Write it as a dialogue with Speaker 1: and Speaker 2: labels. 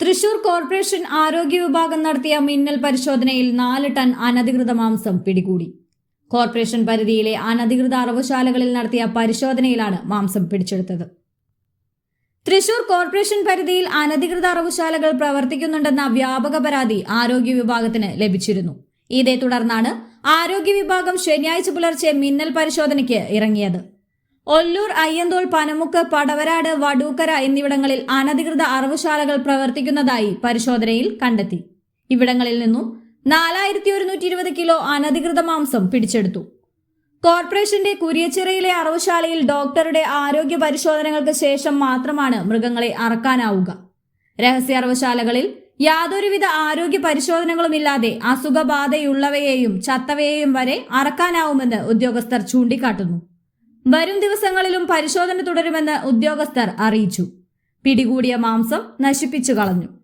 Speaker 1: Thrissur corporation ആരോഗ്യ വിഭാഗം നടത്തിയ മിന്നൽ പരിശോധനയിൽ നാല് ടൺ അനധികൃത മാംസം പിടികൂടി. കോർപ്പറേഷൻ പരിധിയിലെ അനധികൃത അറവുശാലകളിൽ നടത്തിയ പരിശോധനയിലാണ് മാംസം പിടിച്ചെടുത്തത്. തൃശൂർ കോർപ്പറേഷൻ പരിധിയിൽ അനധികൃത അറവുശാലകൾ പ്രവർത്തിക്കുന്നുണ്ടെന്ന വ്യാപക പരാതി ആരോഗ്യ വിഭാഗത്തിന് ലഭിച്ചിരുന്നു. ഇതേ തുടർന്നാണ് ആരോഗ്യ വിഭാഗം ശനിയാഴ്ച പുലർച്ചെ മിന്നൽ പരിശോധനയ്ക്ക് ഇറങ്ങിയത്. ഒല്ലൂർ അയ്യന്തോൾ പനമുക്ക് പടവരാട് വടൂക്കര എന്നിവിടങ്ങളിൽ അനധികൃത അറവുശാലകൾ പ്രവർത്തിക്കുന്നതായി പരിശോധനയിൽ കണ്ടെത്തി. ഇവിടങ്ങളിൽ നിന്നും നാലായിരത്തി ഒരുന്നൂറ്റി ഇരുപത് കിലോ അനധികൃത മാംസം പിടിച്ചെടുത്തു. കോർപ്പറേഷന്റെ കുരിയച്ചിറയിലെ അറവുശാലയിൽ ഡോക്ടറുടെ ആരോഗ്യ പരിശോധനകൾക്ക് ശേഷം മാത്രമാണ് മൃഗങ്ങളെ അറക്കാനാവുക. രഹസ്യ അറവുശാലകളിൽ യാതൊരുവിധ ആരോഗ്യ പരിശോധനകളുമില്ലാതെ അസുഖബാധയുള്ളവയെയും ചത്തവയെയും വരെ അറക്കാനാവുമെന്ന് ഉദ്യോഗസ്ഥർ ചൂണ്ടിക്കാട്ടുന്നു. വരും ദിവസങ്ങളിലും പരിശോധന തുടരുമെന്ന് ഉദ്യോഗസ്ഥർ അറിയിച്ചു. പിടികൂടിയ മാംസം നശിപ്പിച്ചു കളഞ്ഞു.